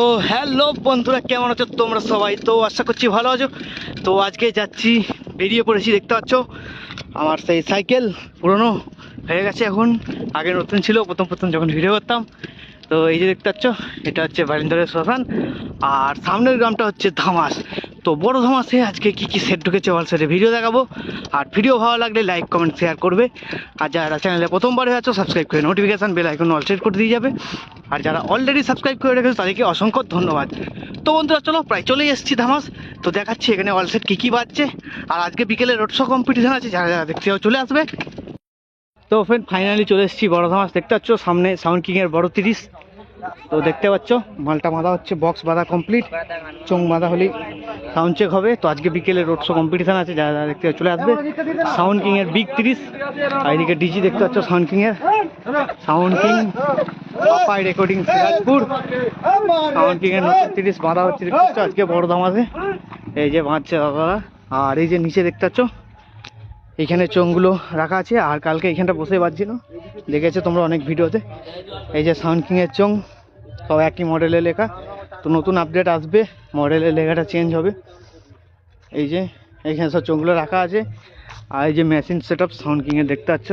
তো হ্যালো বন্ধুরা, কেমন আছো তোমরা সবাই? তো আশা করছি ভালো আছো। তো আজকে যাচ্ছি, বেরিয়ে পড়েছি, দেখতে পাচ্ছ? আমার সেই সাইকেল পুরনো হয়ে গেছে এখন। আগে নতুন ছিল, প্রথম প্রথম যখন ভিডিও করতাম। তো এই যে দেখতে পাচ্ছ, এটা হচ্ছে বারিন্দরের শ্মশান, আর সামনের গ্রামটা হচ্ছে ধামাস। তো বড় ধামাসে আজকে কি কি সেট ঢুকেছে অল সেটে ভিডিও দেখাবো। আর ভিডিও ভালো লাগলে লাইক কমেন্ট শেয়ার করবে। আর যারা চ্যানেলে প্রথমবার হয়ে আছো সাবস্ক্রাইব করে notification bell icon all set করে দিয়ে যাবে। আর যারা অলরেডি সাবস্ক্রাইব করে রেখেছে, তাদেরকে অসংখ্য ধন্যবাদ। তো বন্ধুরা, চলো প্রায় চলে এসেছি ধামাস। তো দেখাচ্ছি এখানে অল সেট কী কী বাজছে। আর আজকে বিকেলে রোড শো কম্পিটিশন আছে, যারা যারা দেখতে চলে আসবে। তো ফ্রেন্ড ফাইনালি চলে এসেছি বড় ধামাস দেখতে পাচ্ছ, সামনে সাউন্ড কিংয়ের বড় তিরিশ। তো দেখতে পাচ্ছ, মালটা বাঁধা হচ্ছে বক্স বাঁধা কমপ্লিট চোং বাঁধা হলেই সাউন্ড চেক হবে। তো আজকে বিকেলে রোড শো কম্পিটিশন আছে, যারা যারা দেখতে চলে আসবে। সাউন্ড কিংয়ের বিগ তিরিশ। আর এদিকে ডিজি দেখতে পাচ্ছ sound কিংয়ের sound king Papai recording Sirajpur sound কিংয়ের নতুন তিরিশ বাঁধা হচ্ছে আজকে বড় ধামাসে এই যে বাঁধছে দাদারা। আর এই যে নিচে দেখতে পাচ্ছ এখানে চোঙগুলো রাখা আছে, আর কালকে এখানটা বসে বাজছিল। দেখেছ তোমরা অনেক ভিডিওতে। এই যে সাউন্ড কিংয়ের চোং সব একই মডেলের লেখা। তো নতুন আপডেট আসবে মডেলের লেখাটা চেঞ্জ হবে। এই যে এইখানে সব চোঙগুলো রাখা আছে। আর এই যে মেশিন সেট আপ সাউন্ড কিংয়ের দেখতে পাচ্ছ?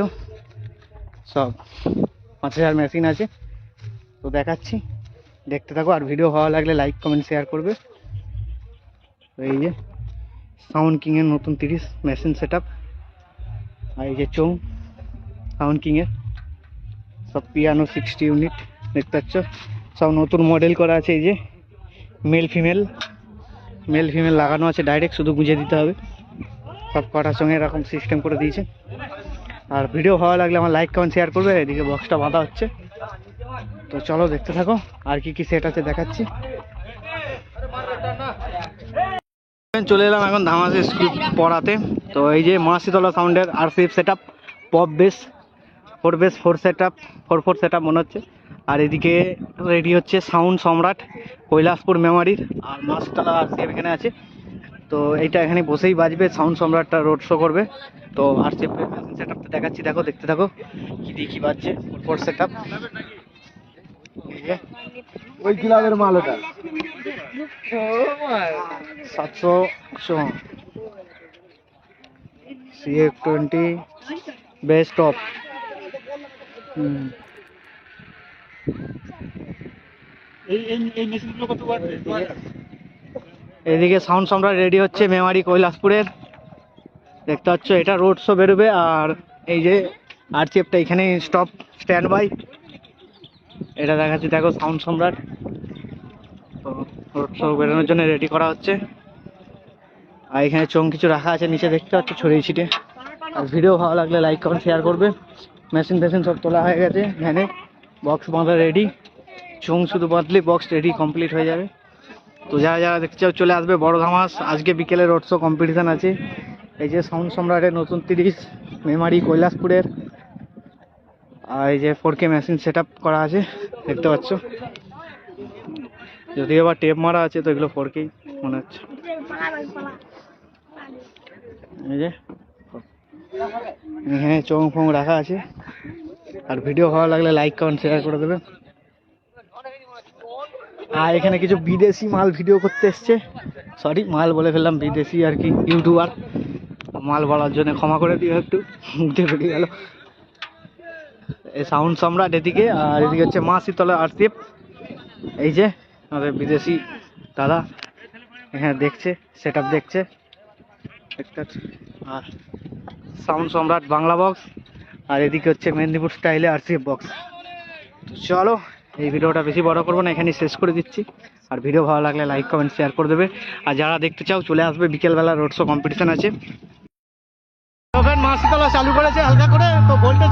সব পাঁচ হাজার মেশিন আছে। তো দেখাচ্ছি। দেখতে থাকো, আর ভিডিও ভালো লাগলে লাইক কমেন্ট শেয়ার করবে। তো এই যে সাউন্ড কিংয়ের নতুন তিরিশ মেশিন সেট আপ আর এই যে চোং সাউন্ড কিংয়ের সব পিয়ানো সিক্সটি ইউনিট দেখতে পাচ্ছ সব নতুন মডেল করা আছে এই যে মেল ফিমেল মেল ফিমেল লাগানো আছে ডাইরেক্ট শুধু গুঁজে দিতে হবে সব কটার সঙ্গে এরকম সিস্টেম করে দিয়েছে আর ভিডিও ভালো লাগলে আমার লাইক কমেন্ট শেয়ার করবে এদিকে বক্সটা বাঁধা হচ্ছে তো চলো দেখতে থাকো আর কি কি সেট আছে দেখাচ্ছি চলে এলাম এখন ধামাসে স্কুল পড়াতে। তো এই যে মহাশীতলা সাউন্ডের আর CF set up pop bass four bass four set up four four set up মনে হচ্ছে। আর এদিকে রেডি হচ্ছে সাউন্ড সম্রাট, কৈলাসপুর মেমারির আর মহাশীতলা আর সিএফ এখানে আছে। তো এইটা এখানে বসেই বাজবে সাউন্ড সম্রাটটা রোড শো করবে। তো আর সিএফ সেট আপটা দেখাচ্ছি, দেখো, দেখতে থাকো, কী দিয়ে কী বাজছে ফোর ফোর সেট আপ ওই ক্লাবের মাল ওটা। সাতশো সিএফ টোয়েন্টি বেস্ট অফ এদিকে সাউন্ড সম্রাট রেডি হচ্ছে মেমারি কৈলাসপুরের। দেখতে পাচ্ছ এটা রোড শো বেরোবে আর এই যে আরচিএফটা এখানে স্টপ স্ট্যান্ড বাই এটা দেখাচ্ছি দেখো সাউন্ড সম্রাট। তো রোড বেরোনোর জন্য রেডি করা হচ্ছে। আর এখানে চোং কিছু রাখা আছে, নিচে দেখতে পাচ্ছ, ছড়িয়ে ছিটে আর ভিডিও ভালো লাগলে লাইক কমেন্ট শেয়ার করবে। মেশিন ফেশিন সব তোলা হয়ে গেছে ভ্যানে বক্স বাঁধা রেডি চোং শুধু বাঁধলে বক্স রেডি কমপ্লিট হয়ে যাবে। তো যারা যারা দেখতে চাও, চলে আসবে বড় ধামাস। আজকে বিকেলে রোড শো কম্পিটিশান আছে। এই যে সাউন্ড সম্রাটের নতুন তিরিশ, মেমারি কৈলাসপুরের। আর এই যে ফোর কে মেশিন সেট করা আছে, দেখতে পাচ্ছ। যদিও আবার টেপ মারা আছে তো এগুলো ফোর কেই মনে হচ্ছে। এই যে, এখানে চোং ফোং রাখা আছে। আর ভিডিও ভালো লাগলে লাইক কমেন্ট শেয়ার করে দেবে আর এখানে কিছু বিদেশি মাল ভিডিও করতে এসছে। সরি মাল বলে ফেললাম, বিদেশি আর কি ইউটিউবার মাল বলার জন্য ক্ষমা করে দিও একটু, মুখে বেরিয়ে গেল। এই সাউন্ড সম্রাট এদিকে, আর এদিকে হচ্ছে মা শীতলা আরসিএফ এই যে আমাদের বিদেশি দাদা এখানে দেখছে সেট দেখছে। আর সাউন্ড সম্রাট বাংলা বক্স আর এদিকে হচ্ছে মেদিনীপুর স্টাইলে আরসিএফ বক্স তো চলো, এই ভিডিওটা বেশি বড় করব না, এখানেই শেষ করে দিচ্ছি। আর ভিডিও ভালো লাগলে লাইক কমেন্ট শেয়ার করে দেবে। আর যারা দেখতে চাও, চলে আসবে, বিকেলবেলা রোড শো কম্পিটিশন আছে। চালু করেছে, হালকা করে, তো ভোল্টেজ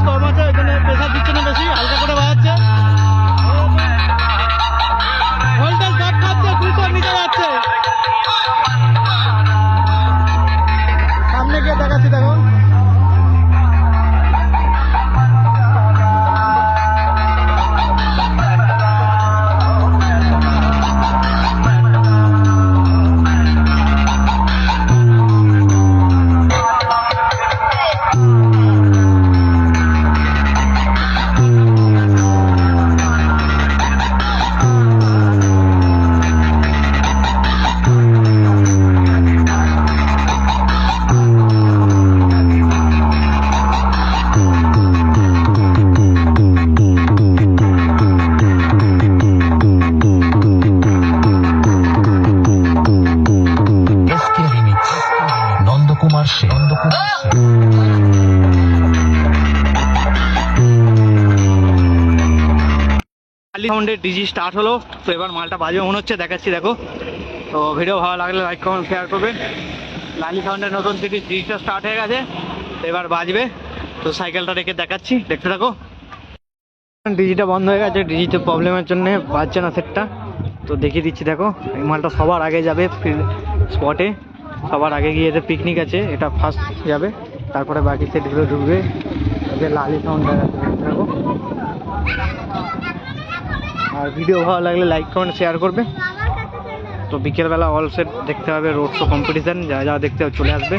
সাউন্ডের ডিজি স্টার্ট হলো। তো এবার মালটা বাজবে মনে হচ্ছে, দেখাচ্ছি, দেখো। তো ভিডিও ভালো লাগলে লাইক কমেন্ট শেয়ার করবেন। লালি সাউন্ডের নতুন সিটি ডিজিটা স্টার্ট হয়ে গেছে। তো এবার বাজবে। তো সাইকেলটা রেখে দেখাচ্ছি, দেখতে থাকো। ডিজিটা বন্ধ হয়ে গেছে ডিজিতে প্রবলেমের জন্য বাজছে না সেটটা তো দেখিয়ে দিচ্ছি, দেখো। এই মালটা সবার আগে যাবে স্পটে সবার আগে গিয়ে এদের পিকনিক আছে, এটা ফার্স্ট যাবে। তারপরে বাকি সেটগুলো ঢুকবে। যে লালি সাউন্ড দেখাচ্ছে থাকো। আর ভিডিও ভালো লাগলে লাইক কমেন্ট শেয়ার করবে। তো বিকেলবেলা অল সেট দেখতে হবে রোড শো কম্পিটিশান যা যা দেখতে চলে আসবে।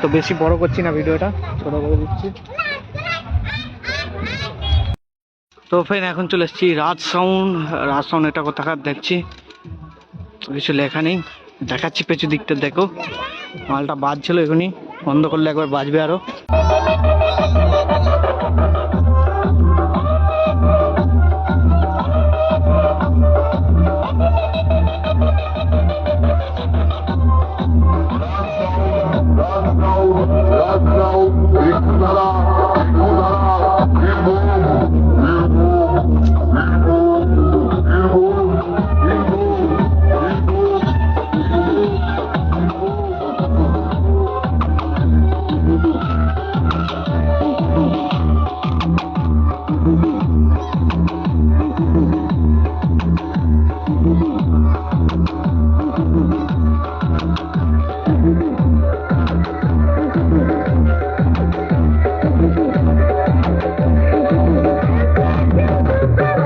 তো বেশি বড় করছি না ভিডিওটা ছোট করে দিচ্ছি। তো ফেন এখন চলে এসেছি রাজ সাউন্ড রাজ সাউন্ড এটা কোথাকার দেখছি। কিছু লেখা নেই, দেখাচ্ছি পেছু দিকটা, দেখো। মালটা বাজছিল এখনই, বন্ধ করলে একবার বাজবে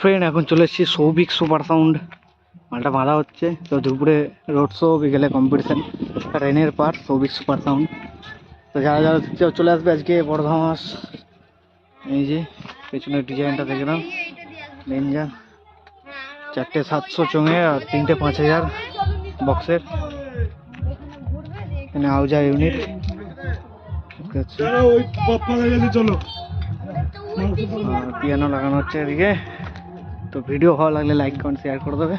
ফ্রেন্ড এখন চলে এসেছি সৌভিক সুপার সাউন্ড। মালটা বাঁধা হচ্ছে। তো দুপুরে রোড শো বিকেলে কম্পিটিশান রেনের পার সৌভিক সুপার সাউন্ড। তো যারা যারা চলে আসবে আজকে বড়ধামাস এই যে পেছনের ডিজাইনটা দেখে নাও ডেঞ্জার চারটে সাতশো চোঙে আর তিনটে পাঁচ হাজার বক্সের এখানে আউজা ইউনিট পিয়ানো লাগানো হচ্ছে এদিকে। তো ভিডিও ভালো লাগলে লাইক কমেন্ট শেয়ার করে দেবে।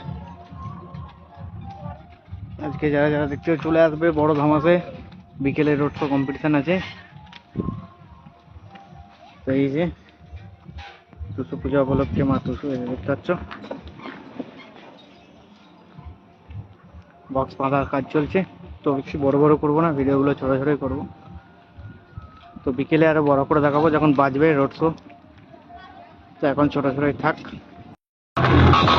আজকে যারা যারা দেখতে চলে আসবে বড় ধামাসে বিকেলে রোড শো কম্পিটিশান আছে। তো এই যে টুসু পূজা উপলক্ষে মা টুসু দেখতে পাচ্ছ। বক্স বাঁধার কাজ চলছে। তো বেশি বড় বড় করব না ভিডিওগুলো ছোটো ছোটোই করব। তো বিকেলে আরও বড় করে দেখাবো, যখন বাজবে রোড শো তো এখন ছোট ছোটই থাক। Oh,